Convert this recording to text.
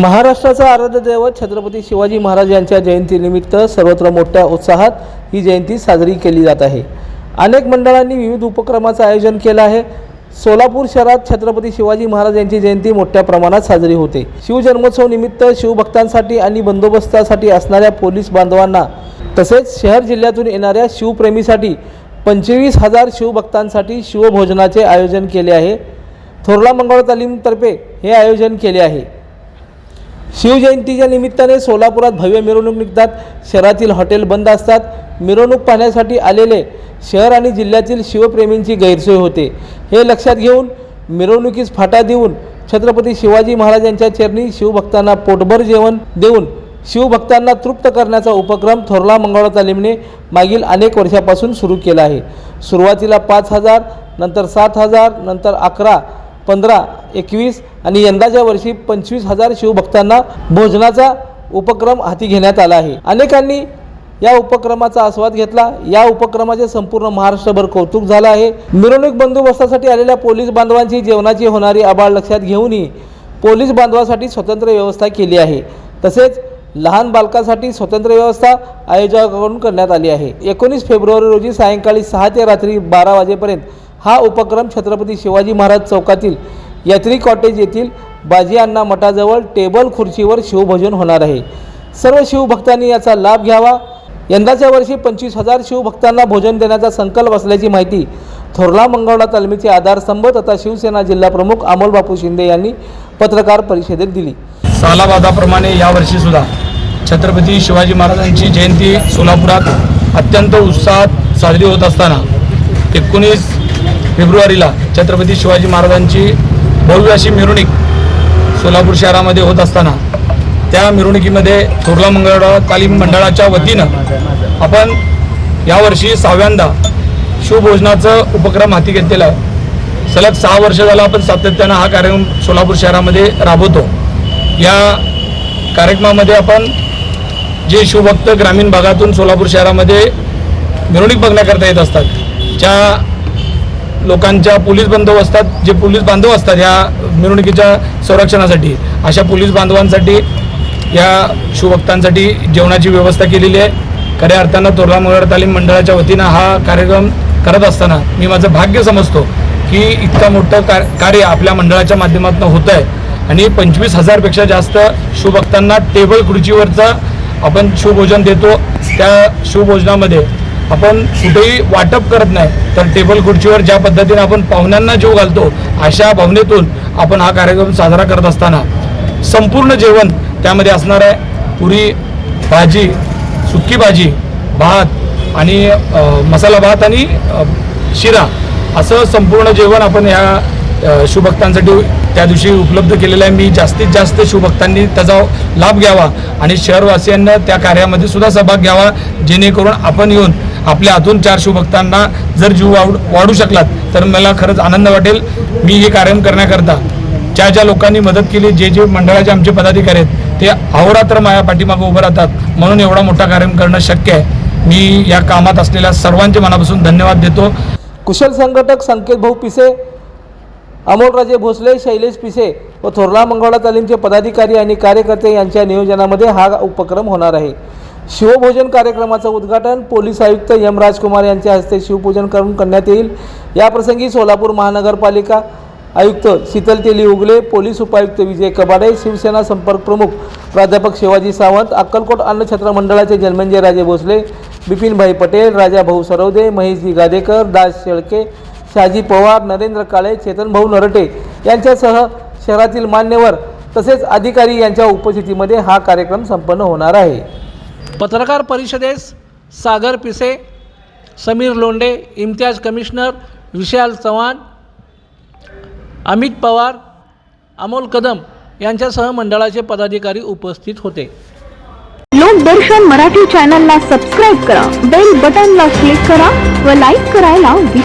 महाराष्ट्राचा आराध्य दैवत छत्रपती शिवाजी महाराज यांच्या जयंतीनिमित्त सर्वत्र मोठ्या उत्साहात ही जयंती साजरी केली जात आहे. अनेक मंडळांनी विविध उपक्रमाचं आयोजन केलं आहे. सोलापूर शहरात छत्रपती शिवाजी महाराज यांची जयंती मोठ्या प्रमाणात साजरी होते. शिवजन्मोत्सव निमित्त शिवभक्तांसाठी आणि बंदोबस्तासाठी असणाऱ्या पोलीस बांधवांना तसेच शहर जिल्ह्यातून येणाऱ्या शिवप्रेमीसाठी पंचवीस हजार शिवभक्तांसाठी शिवभोजनाचे आयोजन केले आहे. थोरला मंगळ तालीमतर्फे हे आयोजन केले आहे. शिवजयंतीच्या निमित्ताने सोलापुरात भव्य मिरवणूक निघतात. शहरातील हॉटेल बंद असतात. मिरवणूक पाहण्यासाठी आलेले शहर आणि जिल्ह्यातील शिवप्रेमींची गैरसोय होते. हे लक्षात घेऊन मिरवणुकीस फाटा देऊन छत्रपती शिवाजी महाराजांच्या चरणी शिवभक्तांना पोटभर जेवण देऊन शिवभक्तांना तृप्त करण्याचा उपक्रम थोरला मंगळा तालीमने मागील अनेक वर्षापासून सुरू केला आहे. सुरुवातीला पाच हजार नंतर सात हजार नंतर अकरा पंधरा एकवीस आणि यंदाच्या वर्षी पंचवीस हजार शिवभक्तांना भोजनाचा उपक्रम हाती घेण्यात आला आहे. अनेकांनी या उपक्रमाचा आस्वाद घेतला. या उपक्रमाचे संपूर्ण महाराष्ट्रभर कौतुक झालं आहे. मिरवणूक बंदोबस्तासाठी आलेल्या पोलीस बांधवांची जेवणाची होणारी आबाळ लक्षात घेऊनही पोलीस बांधवासाठी स्वतंत्र व्यवस्था केली आहे. तसेच लहान बालकांसाठी स्वतंत्र व्यवस्था आयोजकाकडून करण्यात आली आहे. एकोणीस फेब्रुवारी रोजी सायंकाळी सहा ते रात्री बारा वाजेपर्यंत हा उपक्रम छत्रपती शिवाजी महाराज चौकातील यात्री कॉटेज येथील बाजी अण्णा मठाजवळ टेबल खुर्चीवर शिवभोजन होणार आहे. सर्व शिवभक्तांनी याचा लाभ घ्यावा. यंदाच्या वर्षी पंचवीस हजार शिवभक्तांना भोजन देण्याचा संकल्प असल्याची माहिती थोरला मंगळा तालमीचे आधारस्तंभ तथा शिवसेना जिल्हाप्रमुख अमोल बापू शिंदे यांनी पत्रकार परिषदेत दिली. सालाबादाप्रमाणे यावर्षी सुद्धा छत्रपती शिवाजी महाराजांची जयंती सोलापुरात अत्यंत उत्साहात साजरी होत असताना एकोणीस फेब्रुवारीला छत्रपती शिवाजी महाराजांची भव्य अशी मिरवणूक सोलापूर शहरामध्ये होत असताना त्या मिरवणुकीमध्ये थोरला मंगळवार तालीम मंडळाच्या वतीनं आपण यावर्षी सहाव्यांदा शिवभोजनाचं उपक्रम हाती घेतलेला सलग सहा वर्ष झालं आपण सातत्यानं हा कार्यक्रम सोलापूर शहरामध्ये राबवतो. या कार्यक्रमामध्ये आपण जे शिवभक्त ग्रामीण भागातून सोलापूर शहरामध्ये मिरवणूक बघण्याकरता येत असतात ज्या लोकांच्या पोलीस बंदोबस्तात जे पोलीस बांधव असतात या मिरवणुकीच्या संरक्षणासाठी अशा पोलीस बांधवांसाठी या शिवभक्तांसाठी जेवणाची व्यवस्था केलेली आहे. खऱ्या अर्थानं तोरला मोहर तालीम मंडळाच्या वतीनं हा कार्यक्रम करत असताना मी माझं भाग्य समजतो की इतकं मोठं कार कार्य आपल्या मंडळाच्या माध्यमातून होतं आहे आणि पंचवीस हजारपेक्षा जास्त शिवभक्तांना टेबल खुर्चीवरचं आपण शिवभोजन देतो. त्या शिवभोजनामध्ये आपण कुठेही वाटप करत नाही तर टेबल खुर्चीवर ज्या पद्धतीने आपण पाहुण्यांना जीव घालतो अशा भावनेतून आपण हा कार्यक्रम साजरा करत असताना संपूर्ण जेवण त्यामध्ये असणार आहे पुरी भाजी सुकी भाजी भात आणि मसाला भात आणि शिरा. असं संपूर्ण जेवण आपण या शुभक्तांसाठी शिवभक्तांसाठी त्या दिवशी उपलब्ध केलेलं आहे. मी जास्तीत जास्त शिवभक्तांनी त्याचा लाभ घ्यावा आणि शहरवासियांना त्या कार्यामध्ये सुद्धा सहभाग घ्यावा जेणेकरून आपण येऊन आपल्या हातून चार शिवभक्तांना जर जीव वाढ वाढू शकलात तर मला खरंच आनंद वाटेल. मी हे कार्यक्रम करण्याकरता ज्या ज्या लोकांनी मदत केली जे जे मंडळाचे आमचे पदाधिकारी आहेत ते अहोरात्र माझ्या पाठीमागं उभं राहतात. म्हणून एवढा मोठा कार्यक्रम करणं शक्य आहे. मी या कामात असलेल्या सर्वांचे मनापासून धन्यवाद देतो. कुशल संघटक संकेत भाऊ पिसे अमोलराजे भोसले शैलेश पिसे व थोरला मंगळा तालीमचे पदाधिकारी आणि कार्यकर्ते यांच्या नियोजनामध्ये हा उपक्रम होणार आहे. शिवभोजन कार्यक्रमाचं उद्घाटन पोलीस आयुक्त एम राजकुमार यांच्या हस्ते शिवपूजन करून करण्यात येईल. याप्रसंगी सोलापूर महानगरपालिका आयुक्त शीतल तेली उगले पोलीस उपायुक्त विजय कबाडे शिवसेना संपर्क प्रमुख प्राध्यापक शिवाजी सावंत अक्कलकोट अन्नछत्र मंडळाचे जन्मंजय राजे भोसले बिपिनभाई पटेल राजा भाऊ सरवदे महेशजी गादेकर दास शेळके शहाजी पवार नरेंद्र काळे चेतनभाऊ नरटे यांच्यासह शहरातील मान्यवर तसेच अधिकारी यांच्या उपस्थितीमध्ये हा कार्यक्रम संपन्न होणार आहे. पत्रकार परिषदेस सागर पिसे समीर लोंडे इम्तियाज कमिशनर विशाल चव्हाण अमित पवार अमोल कदम यांच्यासह मंडळाचे पदाधिकारी उपस्थित होते. लोकदर्शन मराठी चॅनलला सबस्क्राईब करा बेल बटनला क्लिक करा व लाईक करायला